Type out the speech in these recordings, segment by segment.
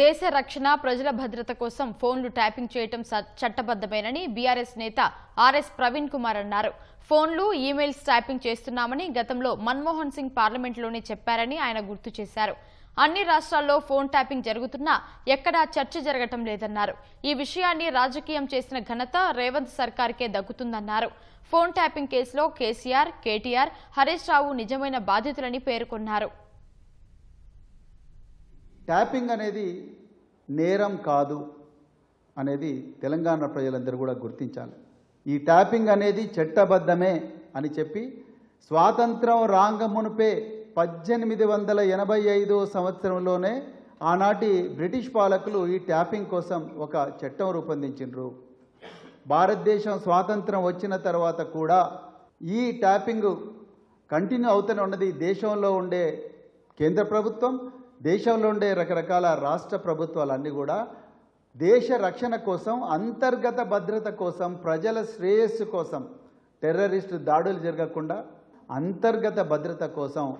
దేశ రక్షణ ప్రజల భద్రత కోసం ఫోన్లు ట్యాపింగ్ చేయటం చట్టబద్దమేనని బీఆర్ఎస్ నేత ఆర్ఎస్ ప్రవీణ్ కుమార్ అన్నారు. ఫోన్లు ఈమెయిల్స్ ట్యాపింగ్ చేస్తున్నామని గతంలో మన్మోహన్ సింగ్ పార్లమెంట్లోనే చెప్పారని ఆయన గుర్తు చేశారు. అన్ని రాష్ట్రాల్లో ఫోన్ ట్యాపింగ్ జరుగుతున్నా ఎక్కడా చర్చ జరగటం లేదన్నారు. ఈ విషయాన్ని రాజకీయం చేసిన ఘనత రేవంత్ సర్కార్కే దక్కుతుందన్నారు. ఫోన్ ట్యాపింగ్ కేసులో కేసీఆర్ కేటీఆర్ హరీష్ రావు నిజమైన బాధితులని పేర్కొన్నారు. ట్యాపింగ్ అనేది నేరం కాదు అనేది తెలంగాణ ప్రజలందరూ కూడా గుర్తించాలి. ఈ ట్యాపింగ్ అనేది చట్టబద్ధమే అని చెప్పి స్వాతంత్రం రాంగమునుపే పద్దెనిమిది వందల ఎనభై ఐదో సంవత్సరంలోనే ఆనాటి బ్రిటిష్ పాలకులు ఈ ట్యాపింగ్ కోసం ఒక చట్టం రూపొందించిండ్రు భారతదేశం స్వాతంత్రం వచ్చిన తర్వాత కూడా ఈ ట్యాపింగ్ కంటిన్యూ అవుతూనే ఉన్నది. దేశంలో ఉండే కేంద్ర ప్రభుత్వం దేశంలో ఉండే రకరకాల రాష్ట్ర ప్రభుత్వాలన్నీ కూడా దేశ రక్షణ కోసం అంతర్గత భద్రత కోసం ప్రజల శ్రేయస్సు కోసం టెర్రరిస్టు దాడులు జరగకుండా అంతర్గత భద్రత కోసం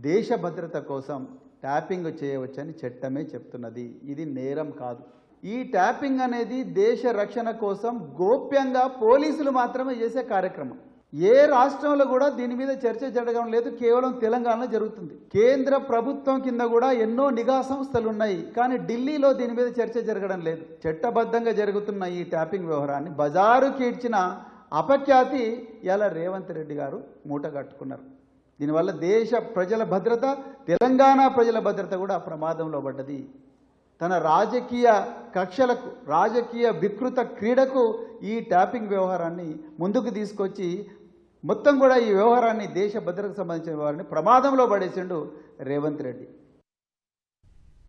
దేశ భద్రత కోసం ట్యాపింగ్ చేయవచ్చని చట్టమే చెప్తున్నది. ఇది నేరం కాదు. ఈ ట్యాపింగ్ అనేది దేశ రక్షణ కోసం గోప్యంగా పోలీసులు మాత్రమే చేసే కార్యక్రమం. ఏ రాష్ట్రంలో కూడా దీని మీద చర్చ జరగడం లేదు. కేవలం తెలంగాణలో జరుగుతుంది. కేంద్ర ప్రభుత్వం కింద కూడా ఎన్నో నిఘా సంస్థలు ఉన్నాయి కానీ ఢిల్లీలో దీని మీద చర్చ జరగడం లేదు. చట్టబద్ధంగా జరుగుతున్న ఈ ట్యాపింగ్ వ్యవహారాన్ని బజారుకి ఇచ్చిన అపఖ్యాతి ఇలా రేవంత్ రెడ్డి గారు మూట కట్టుకున్నారు. దీనివల్ల దేశ ప్రజల భద్రత తెలంగాణ ప్రజల భద్రత కూడా ప్రమాదంలో పడ్డది. తన రాజకీయ కక్షలకు రాజకీయ వికృత క్రీడకు ఈ ట్యాపింగ్ వ్యవహారాన్ని ముందుకు తీసుకొచ్చి మొత్తం కూడా ఈ వ్యవహారాన్ని దేశ భద్రతకు సంబంధించిన వారిని ప్రమాదంలో పడేసిండు రేవంత్ రెడ్డి.